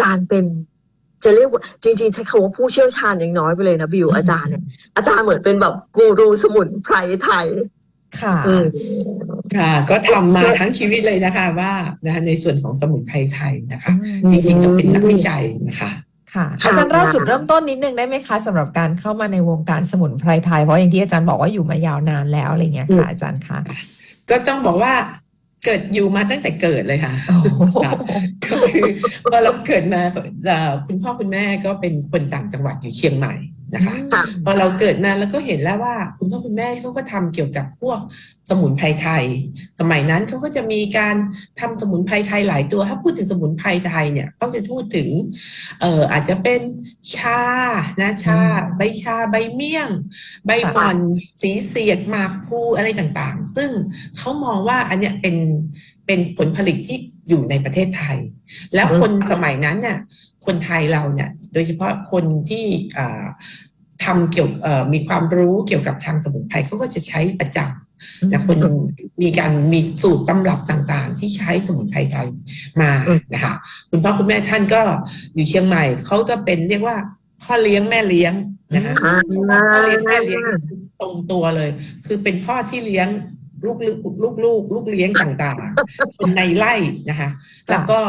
จารย์เป็นจะเรียกว่าจริงๆใช้คำว่าผู้เชี่ยวชาญยังน้อยไปเลยนะบิวอาจารย์เนี่ยอาจารย์เหมือนเป็นแบบกูรูสมุนไพรไทยค่ะอืมค่ะ ก็ทำมาทั้งชีวิตเลยนะคะ ว่านะคะในส่วนของสมุนไพรไทยนะคะ จริงๆต้องเป็นนักวิจัยนะคะค่ะค่ะอาจารย์เล่าจุดเริ่มต้นนิดนึงได้ไหมคะสำหรับการเข้ามาในวงการสมุนไพรไทยเพราะอย่างที่อาจารย์บอกว่าอยู่มายาวนานแล้วอะไรเงี้ยค่ะอาจารย์คะก็ต้องบอกว่า เกิดอยู่มาตั้งแต่เกิดเลยค่ะโอ้โหค่ะก็คือพอเราเกิดมาเอ่อคุณพ่อคุณแม่ก็เป็นคนต่างจังหวัดอยู่เชียงใหม่ นะคะค่ะพอเราเกิดมาแล้วก็เห็นแล้วว่า คุณพ่อคุณแม่เขาก็ทำเกี่ยวกับพวกสมุนไพรไทย สมัยนั้นเขาก็จะมีการทำสมุนไพรไทยหลายตัว ถ้าพูดถึงสมุนไพรไทยเนี่ยเขาจะพูดถึงเอ่ออาจจะเป็นชานะชา ใบชาใบเมี่ยง ใบหม่อน สีเสียดหมากพลูอะไรต่างๆ ซึ่งเขามองว่าอันเนี้ยเป็นเป็นผลผลิตที่อยู่ในประเทศไทย แล้วคนสมัยนั้นเนี่ย คนไทยเราเนี่ยโดยเฉพาะคนที่อ่าทำเกี่ยวเอ่อมีความรู้เกี่ยวกับทางสมุนไพรเขาก็จะใช้ประจำนะคนมีการมีสูตรตำรับต่างๆ ที่ใช้สมุนไพรไทยมาอืมนะคะคุณพ่อคุณแม่ท่านก็อยู่เชียงใหม่เขาก็เป็นเรียกว่าพ่อเลี้ยงแม่เลี้ยงนะคะอ่าพ่อเลี้ยงแม่เลี้ยงตรงตัวเลย คือเป็นพ่อที่เลี้ยง ลูกลูกลูกลูกลูกเลี้ยงต่างๆคนในไร่นะคะ แล้วก็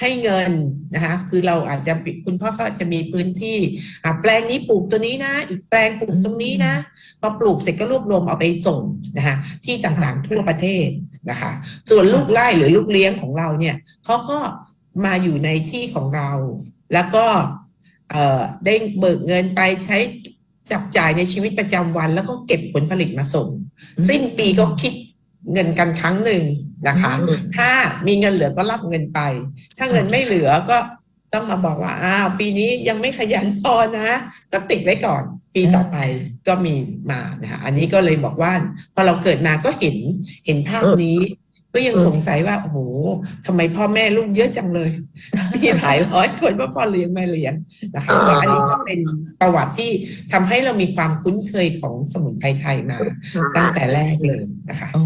ให้เงินนะคะ คือเราอาจจะปิคุณพ่อก็จะมีพื้นที่อะแปลงนี้ปลูกตัวนี้นะ อีกแปลงปลูกตรงนี้นะพอปลูกเสร็จก็รวบรวมเอาไปส่งนะคะที่ต่างๆทั่วประเทศนะคะ ส่วนลูกไร่หรือลูกเลี้ยงของเราเนี่ยเขาก็มาอยู่ในที่ของเรา แล้วก็เอ่อได้เบิกเงินไปใช้จับจ่ายในชีวิตประจำวัน แล้วก็เก็บผลผลิตมาส่ง สิ้นปีก็คิดเงินกันครั้งหนึ่งนะคะอืมถ้ามีเงินเหลือก็รับเงินไป ถ้าเงินไม่เหลือก็ต้องมาบอกว่าอ้าวปีนี้ยังไม่ขยันพอนะ ก็ติดไว้ก่อนปีต่อไปก็มีมานะคะอันนี้ก็เลยบอกว่าพอเราเกิดมาก็เห็นเห็นภาพนี้ ก็ยังอืมสงสัยว่าโอ้โหทำไมพ่อแม่ลูกเยอะจังเลย มีหลายร้อยคนว่าพ่อเลี้ยงแม่เลี้ยงนะคะอ๋อก็อันนี้ก็เป็นประวัติที่ทำให้เรามีความคุ้นเคยของสมุนไพรไทยมาตั้งแต่แรกเลยนะคะโอ้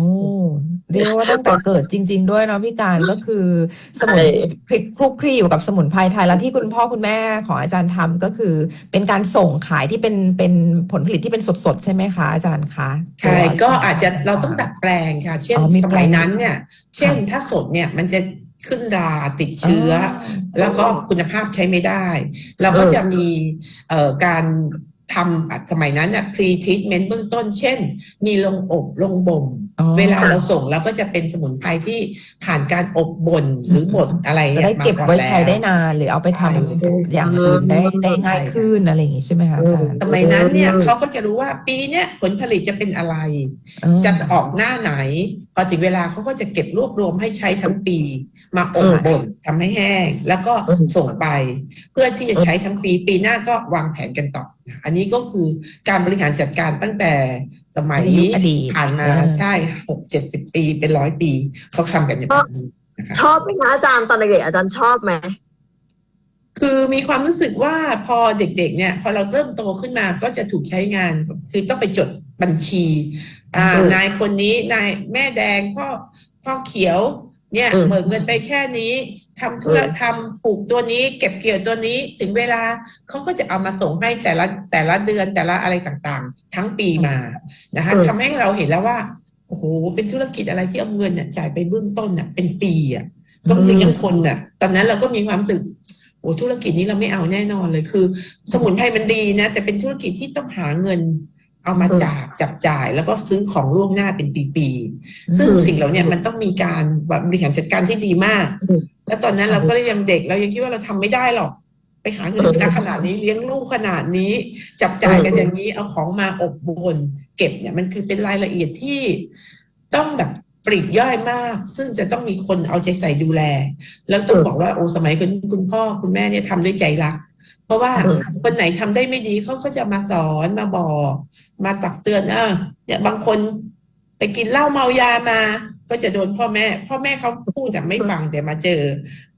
เรียกว่าตั้งแต่เกิดจริง ๆ ด้วยเนาะพี่การก็คือสมุนใช่พริกคลุกคลีอยู่กับสมุนไพรไทยแล้วที่คุณพ่อคุณแม่ของอาจารย์ทำก็คือ เป็นการส่งขายที่เป็นเป็นผลผลิตที่เป็นสดๆใช่ไหมคะอาจารย์คะใช่ก็อาจจะเราต้องดัดแปลงค่ะ เช่นอ๋อมีสแปลมัยงนั้นเนี่ยเช่นถ้าสดเนี่ยมันจะขึ้นราติดเชื้ออแล้วก็คุณภาพใช้ไม่ได้ เราก็เออจะมีเอ่อการ ทำอะสมัยนั้นเนี่ย pre treatment เบื้องต้น เช่น มีลงอบลงบ่ม อ๋อเวลาเราส่งเราก็จะเป็นสมุนไพรที่ผ่านการอบบ่นหรือบดอะไรจะนี่ยได้เก็บมาอนไว้ใช้แล้วได้นาน หรือเอาไปทำใช่อย่างอื่นได้ได้ง่ายขึ้นอะไรอย่างงี้ใช่ไหมคะอาจารย์สมัยนั้นเนี่ยเขาก็จะรู้ว่าปีเนี้ยผลผลิตจะเป็นอะไรอ๋อจะออกหน้าไหน พอถึงเวลาเขาก็จะเก็บรวบรวมให้ใช้ทั้งปี มาอบอืมบ่นทำให้แห้ง แล้วก็อืมส่งไป เพื่อที่จะใช้ทั้งปี ปีหน้าก็วางแผนกันต่อ อันนี้ก็คือการบริหารจัดการตั้งแต่สมัยในยุคอดีตผ่านมาอ่าใช่หกเจ็ดสิบปีเป็นร้อยปีเขาทำกันอย่างแบบนี้นะคะชอบไหมคะอาจารย์ตอนเด็กๆอาจารย์ชอบไหมคือมีความรู้สึกว่าพอเด็กๆ เนี่ย พอเราเริ่มโตขึ้นมาก็จะถูกใช้งาน คือต้องไปจดบัญชี อ่าอืมนายคนนี้นายแม่แดงพ่อพ่อเขียว เนี่ยอืมเบิกเงินไปแค่นี้ทำธุรอืมทำปลูกตัวนี้ เก็บเกี่ยวตัวนี้ถึงเวลาเขาก็จะเอามาส่งให้แต่ละแต่ละเดือนแต่ละอะไรต่างๆ ทั้งปีมานะคะทำให้เราเห็นแล้วว่าโอ้โหเป็นธุรกิจอะไรที่เอาเงินเนี่ยจ่ายไปเบื้องต้นเนี่ยเป็นปีอะต้องเลี้ยงคนน่ะ ตอนนั้นเราก็มีความรู้สึกโอ้ธุรกิจนี้เราไม่เอาแน่นอนเลยคือ สมุนไพรมันดีนะแต่เป็นธุรกิจที่ต้องหาเงิน เอามาอืมจากจับจ่ายแล้วก็ซื้อของล่วงหน้าเป็นปีๆ ซึ่งอืมสิ่งเหล่าเนี้ยมันต้องมีการบริหารจัดการที่ดีมากอืมแล้วตอนนั้นเราก็ยังเด็กเรายังคิดว่าเราทำไม่ได้หรอก ไปหาเงินอืมณขนาดนี้เลี้ยงลูกขนาดนี้ จับจ่ายกันอย่างนี้เอาของมาอบบน เก็บเนี่ยมันคือเป็นรายละเอียดที่ต้องแบบปลีกย่อยมาก ซึ่งจะต้องมีคนเอาใจใส่ดูแล แล้วต้องบอกว่าโอ้สมัยคุณคุณพ่อคุณแม่เนี่ยทำด้วยใจรัก เพราะว่าอืมคนไหนทำได้ไม่ดีเขาก็จะมาสอนมาบอกมาตักเตือนเออเนี่ยบางคนไปกินเหล้าเมายามา ก็จะโดนพ่อแม่ พ่อแม่เขาพูดแต่ไม่ฟังแต่มาเจอ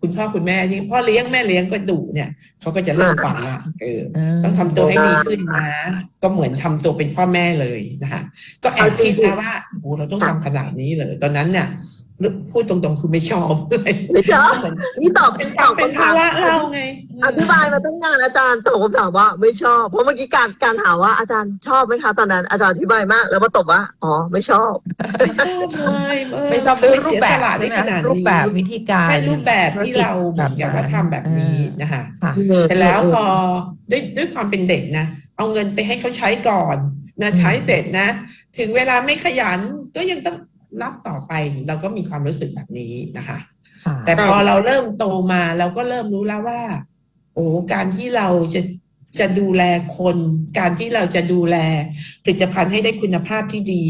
คุณพ่อคุณแม่ที่พ่อเลี้ยงแม่เลี้ยงก็ดุเนี่ยเขาก็จะเริ่มฟังละเออต้องทำตัวให้ดีขึ้นนะ ก็เหมือนทำตัวเป็นพ่อแม่เลยนะคะก็แอบคิดนะว่าโอ้โหเราต้องทำขนาดนี้เลยตอนนั้นเนี่ย พูดตรงๆคือไม่ชอบเลยไม่ชอบนี่ตอบเป็นตอบเป็นคำภาถามระเราไง อธิบายมาตั้งนานอาจารย์ตอบคำถามว่าไม่ชอบ เพราะเมื่อกี้การการถามว่าอาจารย์ชอบไหมคะตอนนั้นอาจารย์อธิบายมาก แล้วมาตอบว่าอ๋อไม่ชอบไม่ชอบเลยเไม่ชอบด้วยรูปแบบเสียสละใช่ได้ไหมขนาดรูปนี้แบบวิธีการให้รูปแบบที่เราธุรกิจอยากว่าทำแบบนี้นะคะค่ะแต่แล้วพอด้วยด้วยความเป็นเด็กนะเอาเงินไปให้เขาใช้ก่อนนะอืมใช้เสร็จนะ ถึงเวลาไม่ขยันก็ยังต้อง รับต่อไปเราก็มีความรู้สึกแบบนี้นะคะค่ะแต่พอเราเริ่มโตมาเราก็เริ่มรู้แล้วว่า โอ้การที่เราจะจะดูแลคน การที่เราจะดูแลผลิตภัณฑ์ให้ได้คุณภาพที่ดี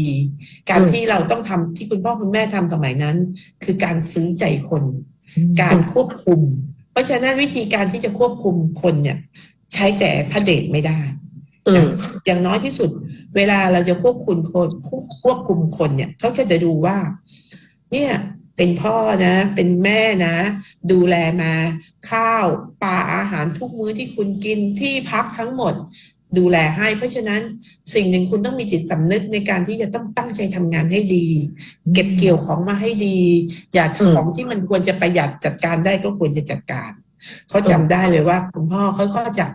การอืมที่เราต้องทำที่คุณพ่อคุณแม่ทำสมัยนั้น คือการซื้อใจคนอืมการควบคุม เพราะฉะนั้นวิธีการที่จะควบคุมคนเนี่ย ใช้แต่พระเดชไม่ได้ อืมอย่างน้อยที่สุด เวลาเราจะควบคุมคนควบคุมคนเนี่ยเขาก็จะดูว่า เนี่ยเป็นพ่อนะ เป็นแม่นะ ดูแลมา ข้าวปลาอาหารทุกมื้อที่คุณกินที่พักทั้งหมด ดูแลให้ เพราะฉะนั้นสิ่งหนึ่งคุณต้องมีจิตสำนึกในการที่จะต้องตั้งใจทำงานให้ดี เก็บเกี่ยวของมาให้ดี อย่าอืมของที่มันควรจะประหยัดจัดการได้ก็ควรจะจัดการ เขาจำได้เลยว่า คุณพ่อเขาก็จะ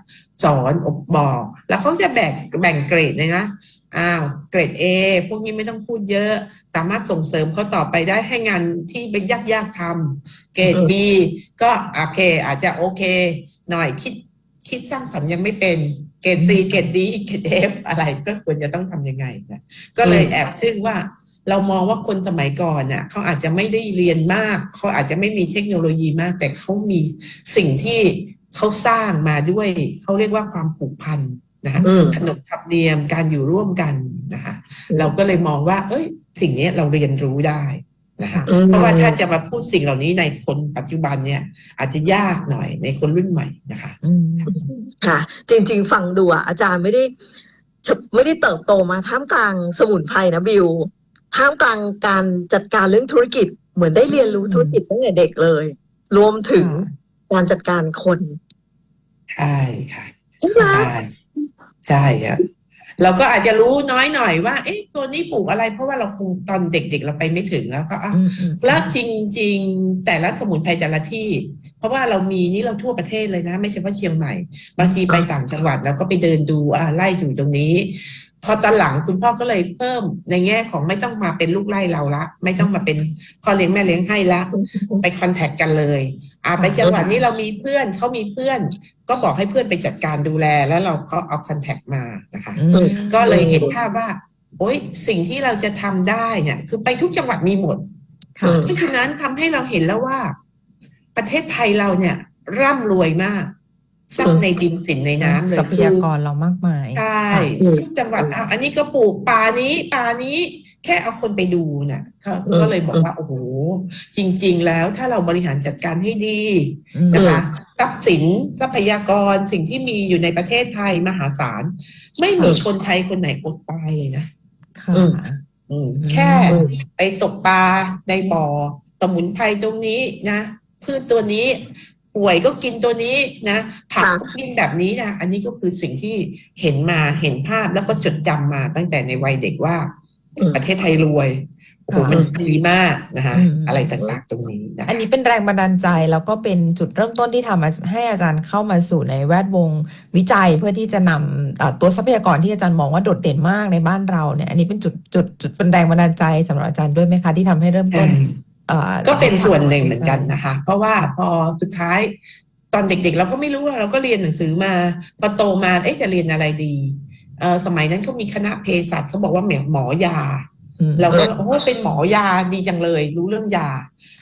สอนอบบอก แล้วเขาจะแบ่งแบ่งเกรดเลยนะอ้าวเกรด A พวกนี้ไม่ต้องพูดเยอะ สามารถส่งเสริมเขาต่อไปได้ให้งานที่เป็นยากๆทำเกรด B ก็โอเค อาจจะโอเค หน่อยคิดคิดสร้างสรรค์ยังไม่เป็นเกรด C เกรด D เกรด F อะไรก็ควรจะต้องทำยังไงนะก็เลยแอบทึ่งว่า เรามองว่าคนสมัยก่อนน่ะเขาอาจจะไม่ได้เรียนมาก เขาอาจจะไม่มีเทคโนโลยีมาก แต่เขามีสิ่งที่เขาสร้างมาด้วยเขาเรียกว่าความผูกพันนะคะอืมขนบธรรมเนียมการอยู่ร่วมกันนะคะเราก็เลยมองว่า เอ้ย สิ่งนี้เราเรียนรู้ได้นะคะอืมเพราะว่าถ้าจะมาพูดสิ่งเหล่านี้ในคนปัจจุบันเนี่ย อาจจะยากหน่อยในคนรุ่นใหม่นะคะอืมค่ะ จริง ๆ ฟังดูอะอาจารย์ไม่ได้ไม่ได้เติบโตมาท่ามกลางสมุนไพรนะบิว ท่ามกลางการจัดการเรื่องธุรกิจเหมือนได้เรียนรู้ธุรกิจตั้งแต่เด็กเลย รวมถึงการจัดการคนใช่ค่ะใช่ไหมใช่ใช่ครับเราก็อาจจะรู้น้อยหน่อยว่า เอ๊ะตัวนี้ปลูกอะไร เพราะว่าเราคงตอนเด็ก ๆ เราไปไม่ถึงแล้วก็อะอืมอืมแล้วจริง ๆ แต่ละสมุนไพรแต่ละที่ เพราะว่าเรามีนี่เราทั่วประเทศเลยนะ ไม่ใช่เฉพาะเชียงใหม่ บางทีไปต่างจังหวัดเราก็ไปเดินดูอ่าไล่อยู่ตรงนี้ พอตอนหลังคุณพ่อก็เลยเพิ่มในแง่ของไม่ต้องมาเป็นลูกไล่เราละ ไม่ต้องมาเป็นพ่อเลี้ยงแม่เลี้ยงให้ละ ไปคอนแทคกันเลยอ่าไปจังหวัดนี้เรามีเพื่อนเขามีเพื่อน ก็บอกให้เพื่อนไปจัดการดูแลแล้วเราก็เอาคอนแทคมานะคะอืมก็เลยเห็นภาพว่า โอ๊ยสิ่งที่เราจะทำได้เนี่ย คือไปทุกจังหวัดมีหมดค่ะอืมเพราะฉะนั้นทำให้เราเห็นแล้วว่า ประเทศไทยเราเนี่ย ร่ำรวยมาก สร้างในดินสินในน้ำเลยทรัพยากรเรามากมายใช่อืมทุกจังหวัดอะอันนี้ก็ปลูกป่านี้ป่านี้แค่เอาคนไปดูน่ะเขาอืมก็เลยบอกว่าโอ้โหจริง ๆ แล้วถ้าเราบริหารจัดการให้ดีอืมนะคะทรัพย์สินทรัพยากรสิ่งที่มีอยู่ในประเทศไทยมหาศาล ไม่มีคนไทยคนไหนอดตายเลยนะค่ะอืมอืมอืมแค่ไปตกปลาในบ่อสมุนไพรตรงนี้นะพืชตัวนี้ ป่วยก็กินตัวนี้นะผักค่ะก็กินแบบนี้นะอันนี้ก็คือสิ่งที่เห็นมาเห็นภาพแล้วก็จดจำมาตั้งแต่ในวัยเด็กว่าอืมประเทศไทยรวยโอ้โหค่ะมันดีมากนะคะอืมอะไรต่างๆตรงนี้นะอันนี้เป็นแรงบันดาลใจแล้วก็เป็นจุดเริ่มต้นที่ทำให้อาจารย์เข้ามาสู่ในแวดวงวิจัยเพื่อที่จะนำเอ่อตัวทรัพยากรที่อาจารย์มองว่าโดดเด่นมากในบ้านเราเนี่ย อันนี้เป็นจุดจุดจุดเป็นแรงบันดาลใจสำหรับอาจารย์ด้วยไหมคะที่ทำให้เริ่มต้นใช่เอ่อ ก็เป็นส่วนหนึ่งเหมือนกันนะคะ เพราะว่าพอสุดท้ายตอนเด็กๆ เราก็ไม่รู้ว่าเราก็เรียนหนังสือมา พอโตมาเอ๊ะจะเรียนอะไรดีเออสมัยนั้นเขามีคณะเภสัชเขาบอกว่าหมอหมอยาอืมเราก็โอ้เป็นหมอยาดีจังเลย รู้เรื่องยา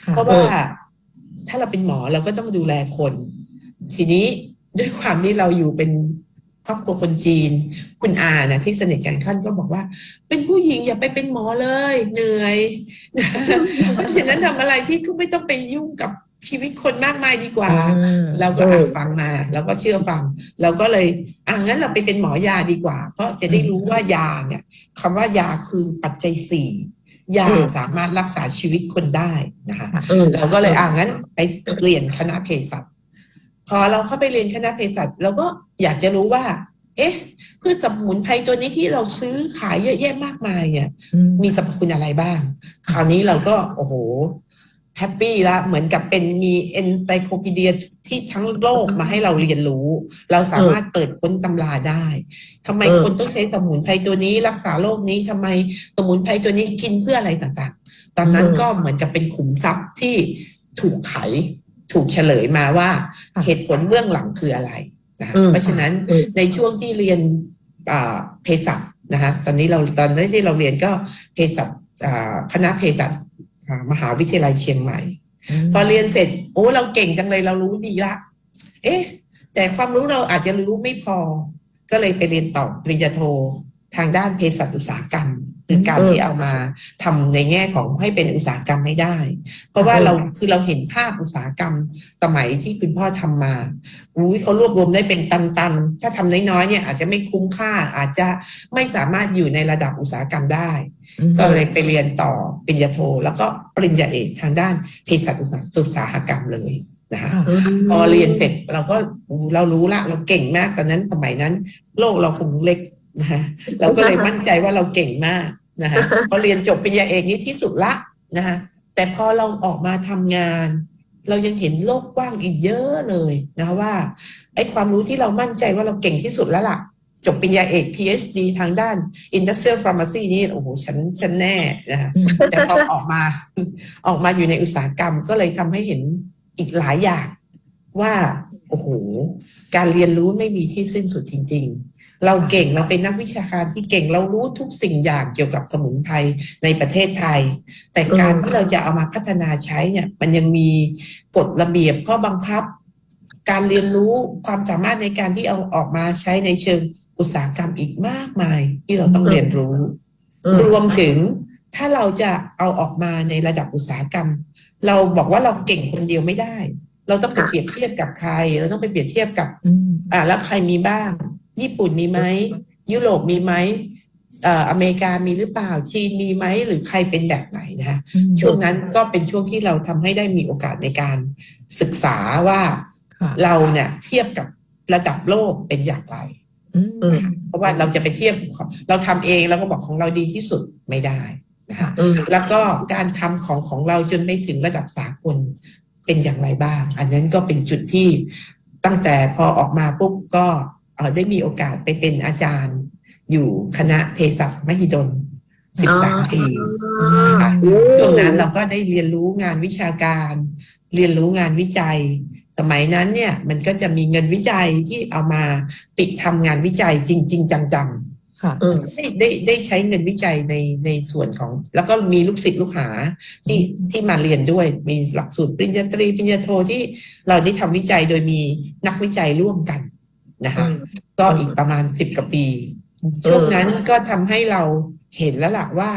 ค่ะเพราะว่าถ้าเราเป็นหมอเราก็ต้องดูแลคน ทีนี้ด้วยความที่เราอยู่เป็น ครอบครัวคนจีน คุณอานะที่สนิทกันขั้นก็บอกว่า เป็นผู้หญิงอย่าไปเป็นหมอเลย เหนื่อยเพราะฉะนั้นทำอะไรที่ก็ไม่ต้องไปยุ่งกับชีวิตคนมากมายดีกว่าอืมเราก็อ่านฟังมาเราก็เชื่อฟัง เราก็เลยอ่างั้นเราไปเป็นหมอยาดีกว่า เพราะจะได้รู้ว่ายาเนี่ยคำว่ายาคือปัจจัยสี่ยาอืมสามารถรักษาชีวิตคนได้นะคะอืมเราก็เลยอ่างั้นไปเรียนคณะเภสัช พอเราเข้าไปเรียนคณะเภสัชเราก็อยากจะรู้ว่า เอ๊ะพืชสมุนไพรตัวนี้ที่เราซื้อขายเยอะแยะมากมายเนี่ยอืมมีสรรพคุณอะไรบ้าง คราวนี้เราก็โอ้โหแฮปปี้ละเหมือนกับเป็นมีเอนไซโคพีเดียที่ทั้งโลกมาให้เราเรียนรู้ เราสามารถเปิดค้นตำราได้ทำไมเออคนต้องใช้สมุนไพรตัวนี้ รักษาโรคนี้ทำไมสมุนไพรตัวนี้กินเพื่ออะไรต่างๆ ตอนนั้นก็เหมือนกับเป็นขุมทรัพย์ที่ถูกไข ถูกเฉลยมาว่าค่ะเหตุผลเบื้องหลังคืออะไรนะคะอืมเพราะฉะนั้นอืมในช่วงที่เรียนอ่าเภสัชนะคะตอนนี้เราตอนนี้ที่เราเรียนก็เภสัชอ่าคณะเภสัชอ่ามหาวิทยาลัยเชียงใหม่ พอเรียนเสร็จโอ้เราเก่งจังเลยเรารู้ดีละ เอ๊ะ แต่ความรู้เราอาจจะรู้ไม่พอ ก็เลยไปเรียนต่อปริญญาโท ทางด้านเภสัชอุตสาหกรรม คือการอืมที่เอามาทำในแง่ของให้เป็นอุตสาหกรรมให้ได้ เพราะว่าอืมเราคือเราเห็นภาพอุตสาหกรรมสมัยที่คุณพ่อทำมาอุ้ยเขารวบรวมได้เป็นตันๆ ถ้าทำน้อยๆเนี่ยอาจจะไม่คุ้มค่าอาจจะไม่สามารถอยู่ในระดับอุตสาหกรรมได้อืมก็เลยไปเรียนต่อปริญญาโท แล้วก็ปริญญาเอกทางด้านเภสัชอุตสาหกรรมเลยนะคะค่ะพอเรียนเสร็จเราก็อู้เรารู้ละ เราเก่งมากตอนนั้นสมัยนั้น โลกเราคงเล็ก นะคะเราก็เลยมั่นใจว่าเราเก่งมากนะคะพอเรียนจบปริญญาเอกนี่ที่สุดละนะคะแต่พอเราออกมาทำงาน เรายังเห็นโลกกว้างอีกเยอะเลยนะคะว่าไอ้ความรู้ที่เรามั่นใจว่าเราเก่งที่สุดแล้วล่ะ จบปริญญาเอก PhD ทางด้าน Industrial Pharmacy นี่โอ้โหฉันฉันแน่นะคะอืมแต่พอออกมาออกมาอยู่ในอุตสาหกรรมก็เลยทำให้เห็นอีกหลายอย่างว่า โอ้โห การเรียนรู้ไม่มีที่สิ้นสุดจริง ๆ เราเก่งเราเป็นนักวิชาการที่เก่งเรารู้ทุกสิ่งอย่างเกี่ยวกับสมุนไพรในประเทศไทย แต่การอืมที่เราจะเอามาพัฒนาใช้เนี่ย มันยังมีกฎระเบียบข้อบังคับ การเรียนรู้ความสามารถในการที่เอาออกมาใช้ในเชิงอุตสาหกรรมอีกมากมาย ที่เราต้องเรียนรู้อืมรวมถึงถ้าเราจะเอาออกมาในระดับอุตสาหกรรม เราบอกว่าเราเก่งคนเดียวไม่ได้ เราต้องไปค่ะเปรียบเทียบกับใคร เราต้องไปเปรียบเทียบกับอืมอ่า แล้วใครมีบ้าง ญี่ปุ่นมีไหมยุโรปมีไหมเอ่ออเมริกามีหรือเปล่าจีนมีไหมหรือใครเป็นแบบไหนนะคะอืมช่วงนั้นก็เป็นช่วงที่เราทำให้ได้มีโอกาสในการศึกษาว่าค่ะเราเนี่ยเทียบกับระดับโลกเป็นอย่างไรอืมอืมเพราะว่าเราจะไปเทียบของเราทำเองเราก็บอกของเราดีที่สุดไม่ได้นะคะอืมแล้วก็การทำของของเราจนไม่ถึงระดับสากลเป็นอย่างไรบ้าง อันนั้นก็เป็นจุดที่ตั้งแต่พอออกมาปุ๊บก็เอ่อ ได้มีโอกาสไปเป็นอาจารย์ อยู่คณะเภสัชมหิดลสิบสามปีอ๋อค่ะโอ้ช่วงนั้นเราก็ได้เรียนรู้งานวิชาการ เรียนรู้งานวิจัย สมัยนั้นเนี่ยมันก็จะมีเงินวิจัยที่เอามาปิดทำงานวิจัยจริงๆจังๆค่ะอืมได้ได้ได้ใช้เงินวิจัยในในส่วนของ แล้วก็มีลูกศิษย์ลูกหาที่ที่มาเรียนด้วย มีหลักสูตรปริญญาตรีปริญญาโทที่เราได้ทำวิจัยโดยมีนักวิจัยร่วมกัน นะคะก็อีกประมาณสิบกว่าปีช่วงนั้นก็ทำให้เราเห็นแล้วล่ะว่า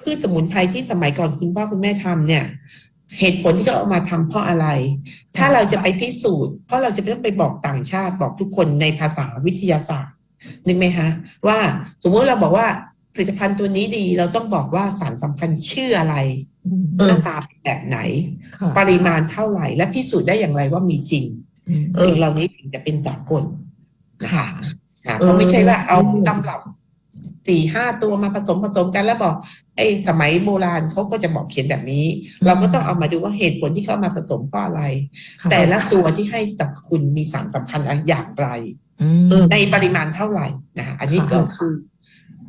พืชสมุนไพรที่สมัยก่อนคุณพ่อคุณแม่ทำเนี่ย เหตุผลที่เขาเอามาทำเพราะอะไร ถ้าเราจะไปพิสูจน์ เพราะเราจะต้องไปบอกต่างชาติบอกทุกคนในภาษาวิทยาศาสตร์นึกไหมฮะว่าสมมติเราบอกว่าผลิตภัณฑ์ตัวนี้ดี เราต้องบอกว่าสารสำคัญชื่ออะไรอืมหน้าตาเป็นแบบไหนค่ะปริมาณเท่าไหร่ และพิสูจน์ได้อย่างไรว่ามีจริงอืม สิ่งเหล่านี้ถึงจะเป็นสากลนะคะค่ะค่ะเพราะไม่ใช่ว่าเอาตำรับสี่ห้าตัวมาผสมผสมกันแล้วบอกไอ้สมัยโบราณเขาก็จะบอกเขียนแบบนี้ เราก็ต้องเอามาดูว่าเหตุผลที่เขาเอามาผสมเพราะอะไรค่ะแต่ละตัวที่ให้สรรพคุณมีสารสำคัญอย่างไรอืมในปริมาณเท่าไหร่นะคะอันนี้ค่ะก็คือ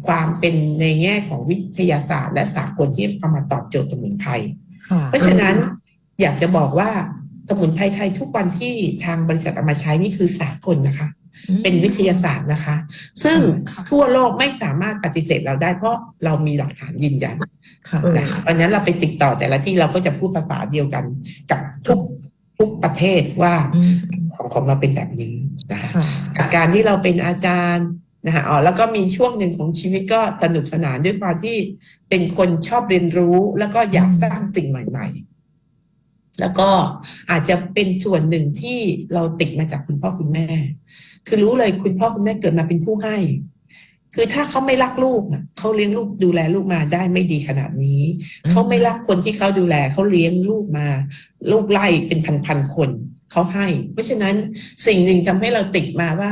ความเป็นในแง่ของวิทยาศาสตร์ และสากลที่เอามาตอบโจทย์สมุนไพรค่ะเพราะฉะนั้นอยากจะบอกว่า สมุนไพรไทยทุกวันที่ทางบริษัทเอามาใช้นี่คือสากลนะคะ เป็นวิทยาศาสตร์นะคะ ซึ่งทั่วโลกไม่สามารถปฏิเสธเราได้ เพราะเรามีหลักฐานยืนยันค่ะนะคะเพราะฉะนั้นเราไปติดต่อแต่ละที่เราก็จะพูดภาษาเดียวกันกับทุกทุกประเทศว่าอืมของของเราเป็นแบบนี้นะคะค่ะกับการที่เราเป็นอาจารย์นะคะอ๋อแล้วก็มีช่วงหนึ่งของชีวิตก็สนุกสนานด้วยความที่เป็นคนชอบเรียนรู้แล้วก็อยากสร้างสิ่งใหม่ ๆ แล้วก็อาจจะเป็นส่วนหนึ่งที่เราติดมาจากคุณพ่อคุณแม่ คือรู้เลยคุณพ่อคุณแม่เกิดมาเป็นผู้ให้ คือถ้าเขาไม่รักลูกน่ะเขาเลี้ยงลูกดูแลลูกมาได้ไม่ดีขนาดนี้อืมเขาไม่รักคนที่เขาดูแลเขาเลี้ยงลูกมา ลูกไล่เป็นพันๆคนเขาให้ เพราะฉะนั้นสิ่งหนึ่งทำให้เราติดมาว่า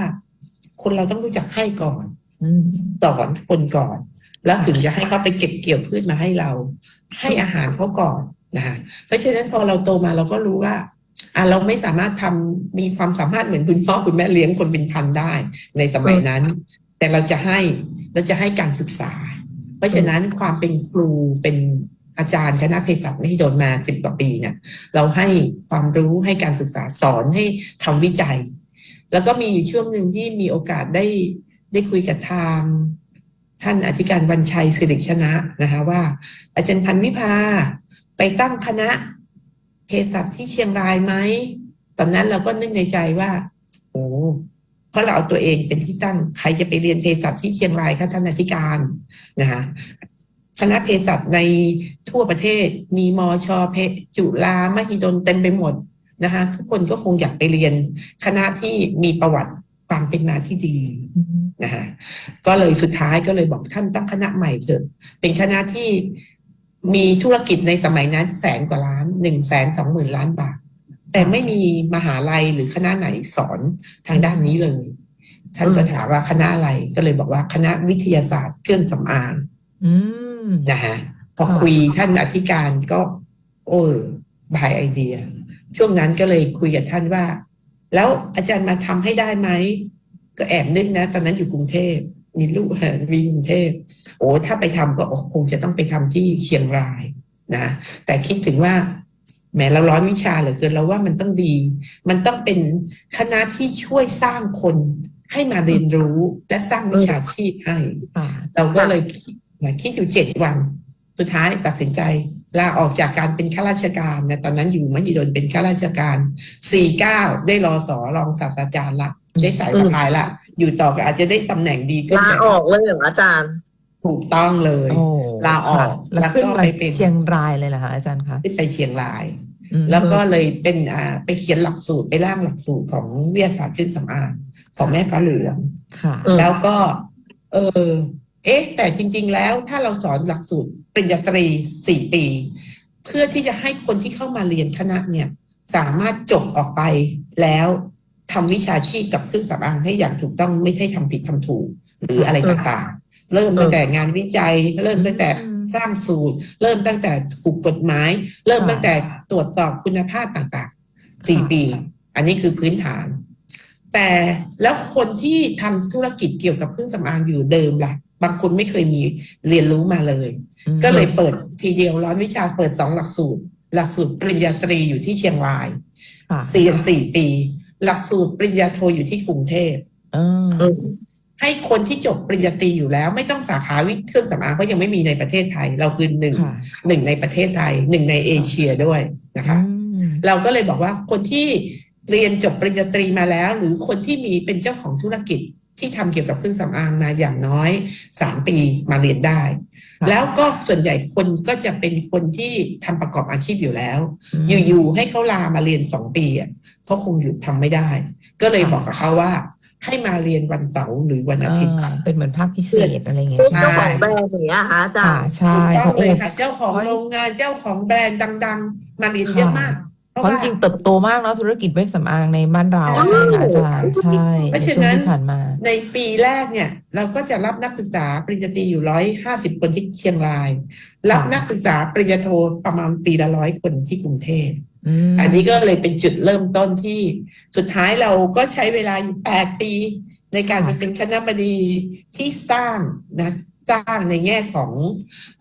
คนเราต้องรู้จักให้ก่อนอืมสอนคนก่อน แล้วถึงจะให้เขาไปเก็บเกี่ยวพืชมาให้เรา ให้อาหารเขาก่อน นะคะเพราะฉะนั้นพอเราโตมาเราก็รู้ว่าอะเราไม่สามารถทำมีความสามารถเหมือนคุณพ่อคุณแม่เลี้ยงคนเป็นพันได้ในสมัยนั้น แต่เราจะให้เราจะให้การศึกษา เพราะฉะนั้นความเป็นครูเป็นอาจารย์คณะเภสัชที่โดนมาสิบกว่าปีเนี่ยเราให้ความรู้ให้การศึกษาสอนให้ทำวิจัย แล้วก็มีอยู่ช่วงหนึ่งที่มีโอกาสได้ได้คุยกับทางท่านอธิการวันชัยสิริชนะนะคะว่า อาจารย์พันวิภา ไปตั้งคณะเภสัชที่เชียงรายไหมตอนนั้นเราก็นึกในใจว่า โอ้เพราะเราเอาตัวเองเป็นที่ตั้งใครจะไปเรียนเภสัชที่เชียงรายคะท่านอธิการนะคะคณะเภสัชในทั่วประเทศมีมอชอเพจุฬามหิดลเต็มไปหมดนะคะทุกคนก็คงอยากไปเรียนคณะที่มีประวัติความเป็นมาที่ดีนะคะก็เลยสุดท้ายก็เลยบอกท่านตั้งคณะใหม่เถอะ เป็นคณะที่ มีธุรกิจในสมัยนั้นแสนกว่าล้านหนึ่งแสนสองหมื่นล้านบาท แต่ไม่มีมหาลัยหรือคณะไหนสอนทางด้านนี้เลย ท่านก็ถามว่าคณะอะไรก็เลยบอกว่าคณะวิทยาศาสตร์เครื่องสำอางอืมนะคะพอค่ะคุยท่านอธิการก็ โอ้บายไอเดีย ช่วงนั้นก็เลยคุยกับท่านว่า แล้วอาจารย์มาทำให้ได้ไหม ก็แอบนึกนะ ตอนนั้นอยู่กรุงเทพ มีลูกมีกรุงเทพโอ้ถ้าไปทำก็คงจะต้องไปทำที่เชียงรายนะ แต่คิดถึงว่าแหมเราร้อนวิชาเหลือเกินเราว่ามันต้องดี มันต้องเป็นคณะที่ช่วยสร้างคนให้มาเรียนรู้และสร้างวิชาชีพให้ค่ะเราก็เลยคิดคิดอยู่เจ็ดวัน สุดท้ายตัดสินใจลาออกจากการเป็นข้าราชการนะตอนนั้นอยู่มหิดลเป็นข้าราชการสี่เก้าได้รอสอรองศาสตราจารย์ละได้สายประพายละ อยู่ต่อก็อาจจะได้ตำแหน่งดีขึ้นลาออกเลยเหรออาจารย์ ถูกต้องเลยโอ้ลาออกค่ะแล้วแล้วก็ขึ้นมาไปเป็นเชียงรายเลยเหรอคะอาจารย์คะที่ไปเชียงรายอืมแล้วก็เลยเป็นอ่าไปเขียนหลักสูตรไปร่างหลักสูตรของวิทยาศาสตร์เครื่องสำอางของแม่ฟ้าเหลืองค่ะอืมแล้วก็ เออเอ๊ะ แต่จริง ๆ แล้วถ้าเราสอนหลักสูตรปริญญาตรีสี่ปี เพื่อที่จะให้คนที่เข้ามาเรียนคณะเนี่ย สามารถจบออกไปแล้ว ทำวิชาชีพกับเครื่องสำอางให้อย่างถูกต้องไม่ใช่ทำผิดทำถูก หรืออะไรต่างๆ เริ่มตั้งแต่งานวิจัย เริ่มตั้งแต่อืมสร้างสูตร เริ่มตั้งแต่ถูกกฎหมาย เริ่มค่ะตั้งแต่ตรวจสอบคุณภาพต่างๆสี่ค่ะปี อันนี้คือพื้นฐาน แต่แล้วคนที่ทำธุรกิจเกี่ยวกับเครื่องสำอางอยู่เดิมล่ะ บางคนไม่เคยมีเรียนรู้มาเลยอืมก็เลยเปิดทีเดียวร้อนวิชาเปิดสองหลักสูตร หลักสูตรปริญญาตรีอยู่ที่เชียงรายค่ะเรียนสี่ปี หลักสูตรปริญญาโทอยู่ที่กรุงเทพเอออืมให้คนที่จบปริญญาตรีอยู่แล้ว ไม่ต้องสาขาวิเครื่องสำอางเพราะยังไม่มีในประเทศไทย เราคือหนึ่งค่ะหนึ่งในประเทศไทยหนึ่งในเอเชียด้วยนะคะอืมเราก็เลยบอกว่าคนที่เรียนจบปริญญาตรีมาแล้ว หรือคนที่มีเป็นเจ้าของธุรกิจ ที่ทำเกี่ยวกับเครื่องสำอางมาอย่างน้อยสามปีมาเรียนได้ค่ะแล้วก็ส่วนใหญ่คนก็จะเป็นคนที่ทำประกอบอาชีพอยู่แล้วมอยู่ๆให้เขาลามาเรียนสองปีอะเขาคงหยุดทำไม่ได้ ก็เลยค่ะบอกกับเขาว่า ให้มาเรียนวันเสาร์หรือวันอาทิตย์อ่าเป็นเหมือนภาคพิเศษอะไรอย่างเงี้ซึ่ยงใช่ไหมเจ้าของแบรนด์อย่างเงี้ยค่ะอาจารค่ะย์ใช่ถูกต้องเพราะเลยโอ้ค่ะ เจ้าของเพราะโรงงานเจ้าของแบรนด์ดัง ๆ มาเรียนค่ะเยอะมาก เพราะเพราะจว่าริงๆเติบโตมากเนาะธุรกิจเวชสำอางในบ้านเราใช่ใช่ไหมคะอาจารย์ใช่เพราะในฉะช่วงนั้นที่ผ่านมาในปีแรกเนี่ย เราก็จะรับนักศึกษาปริญญาตรีอยู่ร้อยห้าสิบคนที่เชียงราย รับนักศึกษาปริญญาโทประมาณปีละร้อยคนที่กรุงเทพอืมอันนี้ก็เลยเป็นจุดเริ่มต้นที่สุดท้ายเราก็ใช้เวลาอยู่แปดปี ในการมาเป็นคณะบดีที่สร้างนะส ร้างในแง่ของ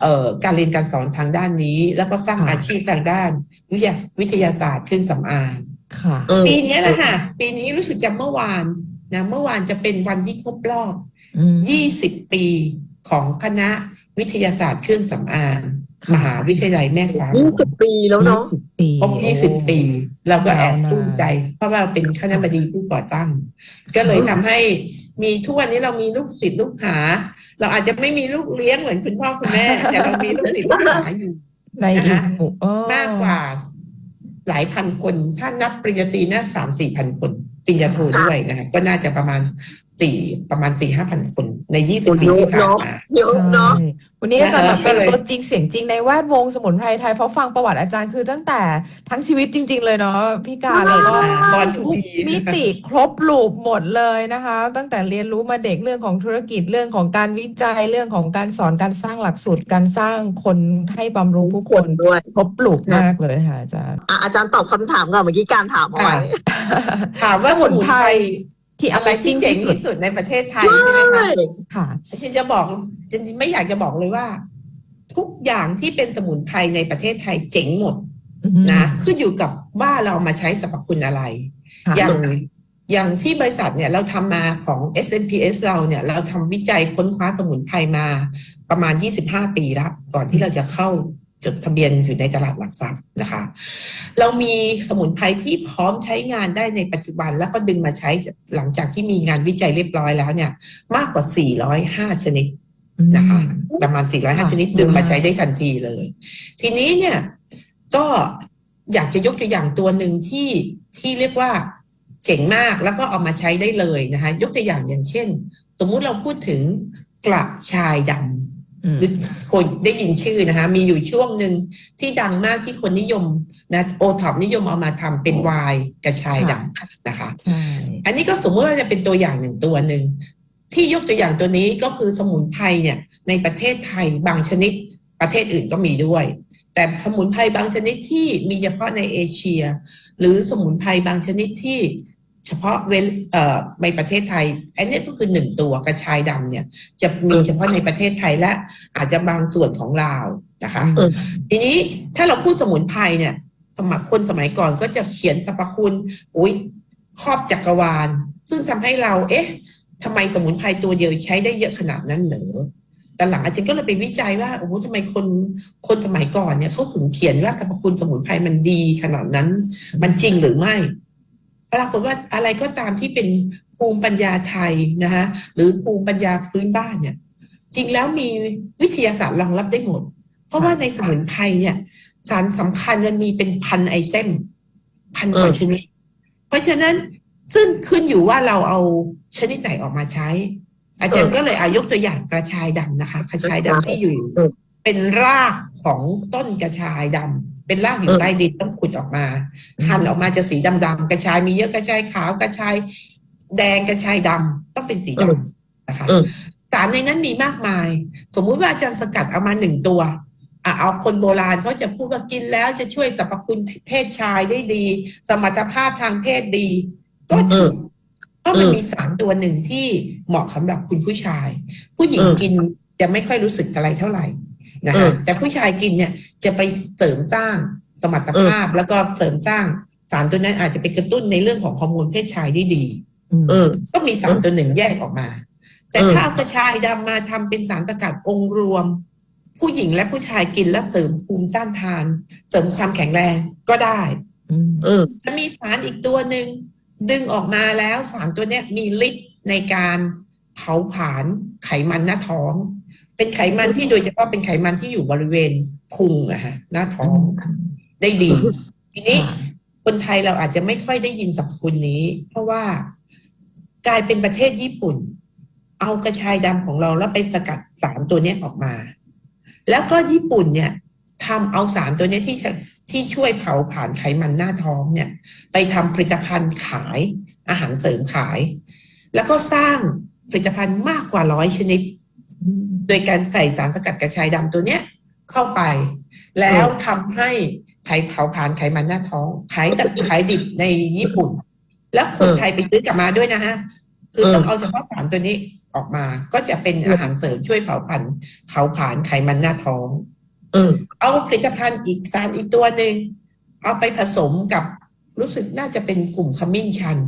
เอ่อการเรียนการสอนทางด้านนี้ แล้วก็สร้างอาชีพทางด้าน วิทยาวิทยาศาสตร์เครื่องสำอางค่ะอืมปีนี้แหละค่ะ ปีนี้รู้สึกจะเมื่อวานนะเมื่อวานจะเป็นวันที่ครบรอบอืม20ปีของคณะวิทยาศาสตร์เครื่องสำอางค่ะมหาวิทยาลัยแม่ฟ้าหลยี่วงสิบปีแล้วเนาะยี่สิบปีครบโอ้20ปี เราก็แอบยาวนานปลื้มใจ เพราะว่าเป็นคณะบดีผู้ก่อตั้ง ก็เลยทำให้ มีทุกวันนี้เรามีลูกศิษย์ลูกหา เราอาจจะไม่มีลูกเลี้ยงเหมือนคุณพ่อคุณแม่ แต่เรามีลูกศิษย์ลูกหาอยู่ในอีกหมู่เออมากกว่า หลายพันคน ถ้านับปริญญาตรีน่าสามสี่พันคนปริญญาโทด้วยนะคะก็น่าจะประมาณสี่ประมาณสี่ห้าพันคนในยี่สิบโอ้ปีเยอะที่ผ่านเนาะมาเยอะเนาะใช่ วันนี้อาจารย์แบบนะคะเป็นก็เลยตัวจริงเสียงจริงในแวดวงสมุนไพรไทยเพราะฟังประวัติอาจารย์คือตั้งแต่ทั้งชีวิตจริง ๆ เลยเนาะพี่การแล้วก็บอลทูทุกบีมิติครบลูปหมดเลยนะคะ ตั้งแต่เรียนรู้มาเด็กเรื่องของธุรกิจเรื่องของการวิจัยเรื่องของการสอนการสร้างหลักสูตรการสร้างคนให้บำรุงผู้คนด้วยครบลูปมากเลยค่ะอาจารย์อะอาจารย์ตอบคำถามก่อนเมื่อกี้การถามเอาไว้ถามว่าสมุนไพร ที่อะไรที่ Amazing เจ๋งที่สุดที่สุดในประเทศไทยใช่ไหมคะค่ะ ฉันจะบอกฉันไม่อยากจะบอกเลยว่า ทุกอย่างที่เป็นสมุนไพรในประเทศไทยเจ๋งหมดอืมนะขึ้นอยู่กับว่าเรามาใช้สรรพคุณอะไรค่ะอย่างอย่างที่บริษัทเนี่ยเราทำมาของ s n p s เราเนี่ย เราทำวิจัยค้นคว้าสมุนไพรมาประมาณ 25 ปีแล้วก่อนที่เราจะเข้า จดทะเบียนอยู่ในตลาดหลักทรัพย์นะคะ เรามีสมุนไพรที่พร้อมใช้งานได้ในปัจจุบัน แล้วก็ดึงมาใช้หลังจากที่มีงานวิจัยเรียบร้อยแล้วเนี่ย มากกว่า 405 ชนิดนะคะประมาณ 405ค่ะชนิดดึงมาใช้ได้ทันทีเลย ทีนี้เนี่ยก็อยากจะยกตัวอย่างตัวหนึ่งที่ที่เรียกว่าเจ๋งมากแล้วก็เอามาใช้ได้เลยนะคะ ยกตัวอย่างอย่างเช่น สมมุติเราพูดถึงกระชายดำอืมหรือ คนได้ยินชื่อนะคะ มีอยู่ช่วงหนึ่งที่ดังมากที่คนนิยมนะโอท็อปนิยมเอามาทำเป็นไวน์กระชายดำนะคะใช่อันนี้ก็สมมติว่าจะเป็นตัวอย่างหนึ่งตัวหนึ่งที่ยกตัวอย่างตัวนี้ก็คือสมุนไพรเนี่ย ในประเทศไทยบางชนิดประเทศอื่นก็มีด้วย แต่สมุนไพรบางชนิดที่มีเฉพาะในเอเชีย หรือสมุนไพรบางชนิดที่ เฉพาะเวลเอ่อในประเทศไทย อันนี้ก็คือหนึ่งตัวกระชายดำเนี่ย จะมีเฉพาะในประเทศไทยและอาจจะบางส่วนของลาวนะคะอืมทีนี้ถ้าเราพูดสมุนไพรเนี่ย สมัยคนสมัยก่อนก็จะเขียนสรรพคุณอุ้ยครอบจักรวาล ซึ่งทำให้เรา เอ๊ะทำไมสมุนไพรตัวเดียวใช้ได้เยอะขนาดนั้นเหรอแต่หลังอาจารย์ก็เลยไปวิจัยว่าโอ้โหทำไมคนคนสมัยก่อนเนี่ยเขาถึงเขียนว่าสรรพคุณสมุนไพรมันดีขนาดนั้น มันจริงหรือไม่ ปรากฏว่าอะไรก็ตามที่เป็นภูมิปัญญาไทยนะคะหรือภูมิปัญญาพื้นบ้านเนี่ย จริงแล้วมีวิทยาศาสตร์รองรับได้หมด เพราะว่าในสมุนไพรเนี่ยสารสำคัญมันมีเป็นพันไอเทมพันกว่าชนิด เพราะฉะนั้นซึ่งขึ้นอยู่ว่าเราเอาชนิดไหนออกมาใช้ อาจารย์ก็เลยอายกตัวอย่างกระชายดำนะคะ กระชายดำที่อยู่ เป็นรากของต้นกระชายดำ เป็นรากอยู่อืมใต้ดินต้องขุดออกมาหั่นออกมาจะสีดำๆกระชายมีเยอะกระชายขาวกระชาย แดงกระชายดำต้องเป็นสีดำนะคะอืมสารในนั้นมีมากมาย สมมุติว่าอาจารย์สกัดเอามาหนึ่งตัวอะเอาคนโบราณเขาจะพูดว่ากินแล้วจะช่วยสรรพคุณเพศชายได้ดี สมรรถภาพทางเพศดี ก็ถูกเพราะมันอืมมีสารตัวหนึ่งที่เหมาะสำหรับคุณผู้ชาย ผู้หญิงอืมกินจะไม่ค่อยรู้สึกอะไรเท่าไหร่ นะอืคะมแต่ผู้ชายกินเนี่ยจะไปเสริมสร้างสมรรถภาพแล้วก็เสริมสร้างสารตัวนั้นอาจจะไปกระตุ้นในเรื่องของฮอร์โมนเพศชายได้ดีอืมอืมก็มีสารตัวหนึ่งแยกออกมา แต่อืมถ้าเอากระชายดำมาทำเป็นสารสกัดองค์รวม ผู้หญิงและผู้ชายกินแล้วเสริมภูมิต้านทาน เสริมความแข็งแรงก็ได้อืมอืมจะมีสารอีกตัวหนึ่งดึงออกมาแล้วสารตัวเนี้ยมีฤทธิ์ในการเผาผลาญไขมันหน้าท้อง เป็นไขมันที่โดยเฉพาะเป็นไขมันที่อยู่บริเวณพุงอะฮะหน้าท้องได้ดี ทีนี้ค่ะคนไทยเราอาจจะไม่ค่อยได้ยินสรรพคุณนี้ เพราะว่ากลายเป็นประเทศญี่ปุ่น เอากระชายดำของเราแล้วไปสกัดสารตัวเนี้ยออกมา แล้วก็ญี่ปุ่นเนี่ยทำเอาสารตัวเนี้ยที่จะที่ช่วยเผาผลาญไขมันหน้าท้องเนี่ย ไปทำผลิตภัณฑ์ขายอาหารเสริมขาย แล้วก็สร้างผลิตภัณฑ์มากกว่าร้อยชนิดอืม โดยการใส่สารสกัดกระชายดำตัวเนี้ยเข้าไป แล้วทำให้ไขเผาผลาญไขมันหน้าท้องขายแต่ขายดิบในญี่ปุ่น แล้วคนอืมไทยไปซื้อกลับมาด้วยนะฮะคืออืมต้องเอาเฉพาะสารตัวนี้ออกมา ก็จะเป็นอาหารเสริมช่วยเผาผลาญเผาผลาญไขมันหน้าท้องอืมเอาผลิตภัณฑ์อีกสารอีกตัวหนึ่งเอาไปผสมกับรู้สึกน่าจะเป็นกลุ่มขมิ้นชัน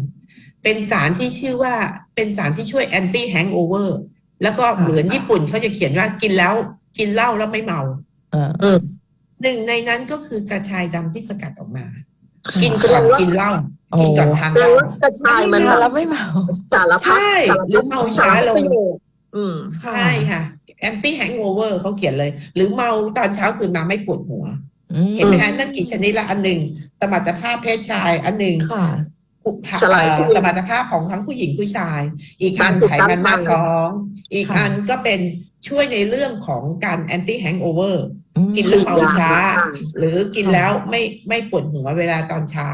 เป็นสารที่ชื่อว่าเป็นสารที่ช่วยแอนตี้แฮงโอเวอร์ แล้วก็เหมือนญี่ปุ่นเขาจะเขียนว่ากินแล้ว กินเหล้าแล้วไม่เมาเอออืมหนึ่งในนั้นก็คือกระชายดำที่สกัดออกมาค่ะกินก่อนกินเหล้าโอ้กินก่อนทานแปเหลล้าว่ากระชายมันทานแล้วไม่เมาสารพัดใช่สารหรืพัอดเมาช้าลงประโยชน์อืมค่ะใช่ค่ะแอนตี้แฮงโอเวอร์เขาเขียนเลย หรือเมาตอนเช้าตื่นมาไม่ปวดหัวอืมเห็นไหมคะนั่นกี่ชนิดละอันหนึ่งสมรรถภาพเพศชายอันหนึ่งค่ะผู้ผ สลายเอ่อตัวสมรรถภาพของทั้งผู้หญิงผู้ชาย อีกอันสารไขมันหน้าต้านทานท้อง อีกค่ะอันก็เป็นช่วยในเรื่องของการ anti hangover อืมกินแล้วเมาช้าค่ะหรือกินแล้วไม่ไม่ปวดหัวเวลาตอนเช้า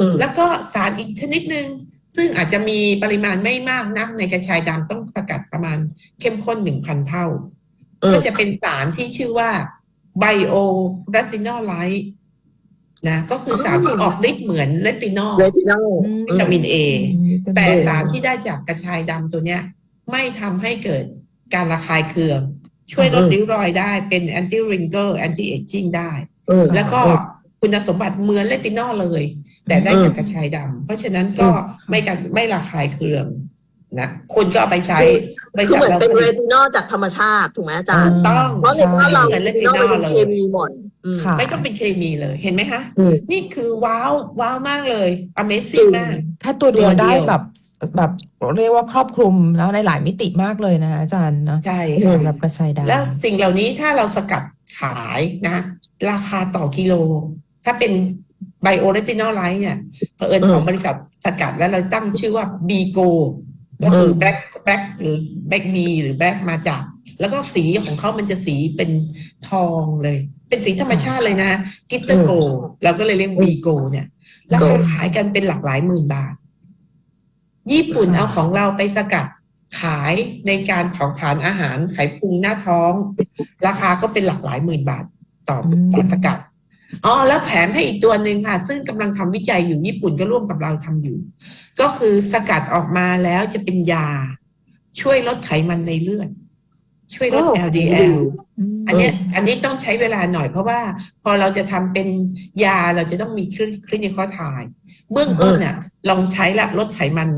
อืมแล้วก็สารอีกชนิดหนึ่งซึ่งอาจจะมีปริมาณไม่มากนักในกระชายดำต้องสกัดประมาณเข้มข้นหนึ่งพันเท่าอืมก็จะเป็นสารที่ชื่อว่าไบโอเรตินอลไลท์ นะก็คือสารที่ออกฤทธิ์เหมือนเรตินอลเลตินอลอืมวิตามินเอแต่เออสารที่ได้จากกระชายดำตัวเนี้ย ไม่ทำให้เกิดการระคายเคือง ช่วยลดริ้วรอยได้เป็น anti wrinkle anti aging ได้อืมแล้วก็คุณสมบัติเหมือนเลตินอลเลย แต่ได้จากกระชายดำเพราะฉะนั้นก็ไม่กันไม่ระคายเคืองนะคนก็เอาไปใช้บริคือษัทเหมือนเราเป็นผเรลิตตินอลจากธรรมชาติถูกไหมอาจารย์ต้องเพราะในบ้านเราใช่เรตินอลเป็นเคมีหมดอืมค่ะ ไม่ต้องเป็นเคมีเลยเห็นไหมคะอืมนี่คือว้าวว้าวมากเลยจริ Amazing งมาก ถ้าตัวเดียวตัวเดีได้ยวแบบแบบเรียกว่าครอบคลุมแล้วในหลายมิติมากเลยนะอาจารย์เนาะใช่อืมสำหรับกระชายดำแล้วสิ่งเหล่านี้ถ้าเราสกัดขายนะ ราคาต่อกิโล ถ้าเป็นไบโอเรตินอลไลท์เนี่ยเผอิญอืมของบริษัทสกัดแล้วเราตั้งชื่อว่าบีโกก็คือแบล็กแบล็กหรือแบล็กบีหรือแบล็กมาจาก แล้วก็สีของเขามันจะสีเป็นทองเลย เป็นสีธรรมชาติเลยนะกิตเตอร์โกเราก็เลยเรียกบีโกเนี่ยราคาขายกันเป็นหลักหลายหมื่นบาท ญี่ปุ่นเอาของเราไปสกัดขายในการเผาผลาญอาหารไขปรุงหน้าท้อง ราคาก็เป็นหลักหลายหมื่นบาทต่ออืมสารสกัดอ๋อแล้วแถมให้อีกตัวหนึ่งค่ะ ซึ่งกำลังทำวิจัยอยู่ญี่ปุ่นก็ร่วมกับเราทำอยู่ ก็คือสกัดออกมาแล้วจะเป็นยา ช่วยลดไขมันในเลือด ช่วยลดโอ้ LDL อืมอันเนี้ยอันนี้ต้องใช้เวลาหน่อยเพราะว่าพอเราจะทำเป็นยาเราจะต้องมีคลินิคอทายเบื้องต้นเนี่ยลองใช้ละลดไขมัน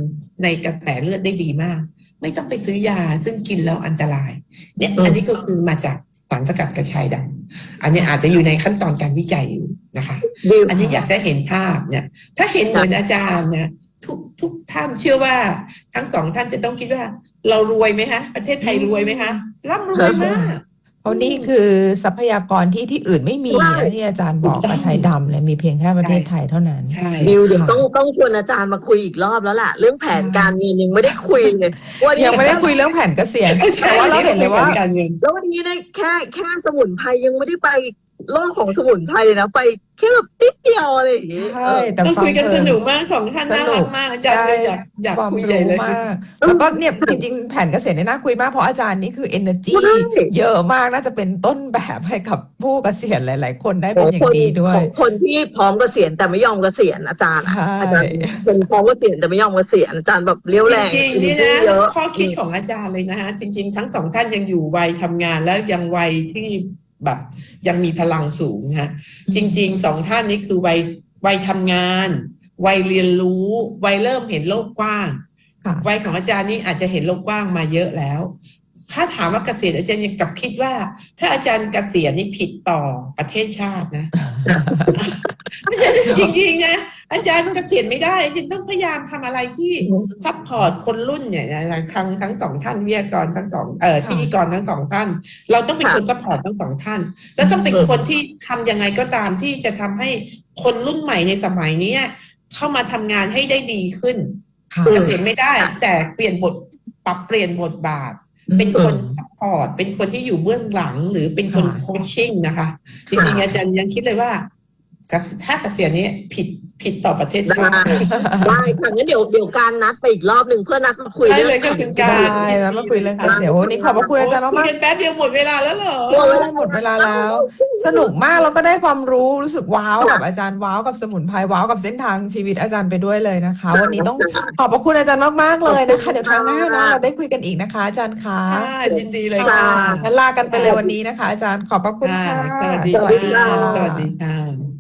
ในกระแสเลือดได้ดีมาก ไม่ต้องไปซื้อยาซึ่งกินแล้วอันตราย เนี่ยอืมอันนี้ก็คือมาจากสารสกัดกระชายดำอันนี้อาจจะอยู่ในขั้นตอนการวิจัยอยู่นะคะบิวอันนี้อยากจะเห็นภาพเนี่ย ถ้าเห็นเหมือนอาจารย์เนี่ยทุกทุกท่านเชื่อว่า ทั้งสองท่านจะต้องคิดว่า เรารวยไหมคะประเทศไทยรวยไหมคะ ร่ำรวยมากเพราะนี่คือทรัพยากรที่ที่อื่นไม่มีใช่ นะที่อาจารย์บอกถูกต้องกระชายดำเลยมีเพียงแค่ประเทศไทยเท่านั้น ใช่บิวเดี๋ยวค่ะต้องต้องชวนอาจารย์มาคุยอีกรอบแล้วล่ะ เรื่องแผนการเงินยังไม่ได้คุยเลยว่ายังไม่ได้คุยเรื่องแผนเกษียณใช่แต่ว่าเราเห็นเลยว่าการเงินแล้ววันนี้เนี่ยแค่แค่สมุนไพรยังไม่ได้ไป โลกของสมุนไพรเลยนะไปแค่แบบนิดเดียวอะไรอย่างงี้ใช่แต่ก็ฟังคุยกันเพลิสนนุกมากของท่านน่ารักมากอาจารย์เลยอยากอยากความคุยใหญ่รู้เลยมากแล้วก็เนี่ยจริงๆ แผนเกษตรเนี่ยน่าคุยมากเพราะอาจารย์นี่คือ energy ใช่เยอะมากน่าจะเป็นต้นแบบให้กับผู้เกษียณหลาย ๆ คนได้ขเป็อนงอย่าคงนดีด้วขยองคนที่พร้อมเกษียณแต่ไม่ยอมเกษียณอาจารย์อะใช่อาจารย์เป็นพร้อมเกษียณแต่ไม่ยอมเกษียณอาจารย์แบบเลี้ยวแรงจริงๆนี่นะเยอะข้อคิดของอาจารย์เลยนะฮะจริง ๆ ทั้งสองท่านยังอยู่วัยทำงานแล้วยังวัยที่ แบบยังมีพลังสูงฮะจริงๆสองท่านนี้คือวัยวัยทำงาน วัยเรียนรู้วัยเริ่มเห็นโลกกว้างค่ะวัยของอาจารย์นี่อาจจะเห็นโลกกว้างมาเยอะแล้ว ถ้าถามว่าเกษียณอาจารย์ยังกลับคิดว่า ถ้าอาจารย์เกษียณนี่ผิดต่อประเทศชาตินะจริงๆนะ อาจารย์เกษียณไม่ได้อาจารย์ต้องพยายามทำอะไรที่ซัพพอร์ตคนรุ่นเนี่ยนะทั้งทั้งสองท่านวิทยากรทั้งสองเอ่อค่ะพิธีกรทั้งสองท่าน เราต้องเป็นคนซัพพอร์ตทั้งสองท่าน แล้วต้องเป็นคนที่ทำยังไงก็ตามที่จะทำให้คนรุ่นใหม่ในสมัยนี้เข้ามาทำงานให้ได้ดีขึ้นค่ะเกษียณไม่ได้ แต่เปลี่ยนบทปรับเปลี่ยนบทบาทเป็นคนซัพพอร์ตเป็นคนที่อยู่เบื้องหลังหรือเป็นคนค่ะโคชชิ่งนะคะจริงๆอาจารย์ยังคิดเลยว่า ถ้าเกษียณนี้ผิดผิดต่อประเทศชาติได้ค่ะงั้นเดี๋ยวเดี๋ยวการนัดไปอีกรอบหนึ่งเพื่อนัดมาคุยได้เรื่องเลยก็คุณการได้แล้วมาคุยเรื่องเกษียณวันนี้ขอบพระคุณอาจารย์คุมายกกันแป๊บเดียวหมดเวลาแล้วเหรอๆโอ้ยหมดเวลาแล้ว สนุกมากแล้วก็ได้ความรู้รู้สึกว้าวกับอาจารย์ว้าวกับสมุนไพรว้าวกับเส้นทางชีวิตอาจารย์ไปด้วยเลยนะคะ วันนี้ต้องขอบพระคุณอาจารย์มากๆเลยนะคะเดี๋ยวครั้งหน้านะเราได้คุยกันอีกนะคะอาจารย์คะค่ะยินดีเลยค่ะงั้นลากันไปเลยวันนี้นะคะ อาจารย์ขอบพระคุณค่ะค่ะสวัสดีสวัสดีค่ะค่ะสวัสดีค่ะ